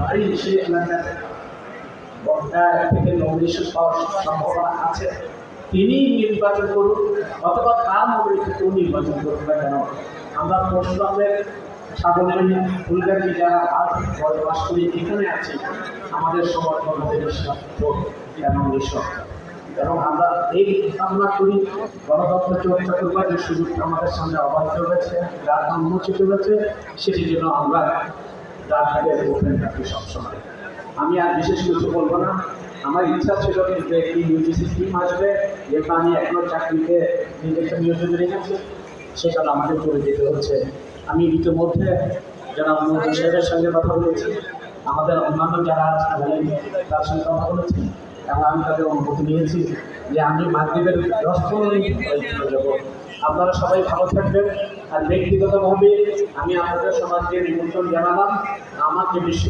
বাড়ি সে এলাকাতে থেকে নমিনেশন পাওয়ার সম্ভাবনা আছে। তিনি নির্বাচন করুন, অথবা তার কেউ নির্বাচন করুন কেন, আমরা পশ্চিমবঙ্গের সাধারণ ফুলগাছি যারা আজ বসবাস করি এখানে আছি, আমাদের সমর্থন আমাদের স্বার্থ এবং আমরা এই কামনা করি, গণতন্ত্র চর্চা করবার যে সুযোগটা আমাদের সামনে অবাধ্য হয়েছে যার উন্মোচিত হয়েছে, সেটি যেন আমরা থাকি সবসময়। আমি আর বিশেষ কিছু বলব না। আমার ইচ্ছা ছিল কিন্তু একটি ইউজিসি টিম আসবে, যেহেতু আমি এখনও চাকরিতে নিজেকে নিয়োজিত রেখেছি সেটা আমাকে করে যেতে হচ্ছে। আমি ইতিমধ্যে যারা মোদী সাহেবের সঙ্গে কথা বলেছি। আমাদের অন্যান্য যারা আছেন তার সঙ্গে কথা বলেছি। এবং আমি তাদের অনুমতি নিয়েছি যে আমি মাগরীবের দশ পনেরো মিনিট আপনারা সবাই ভালো থাকবেন। আর ব্যক্তিগতভাবে আমি আপনাদের সমাজকে নিমন্ত্রণ জানালাম। আমাকে বিশ্ব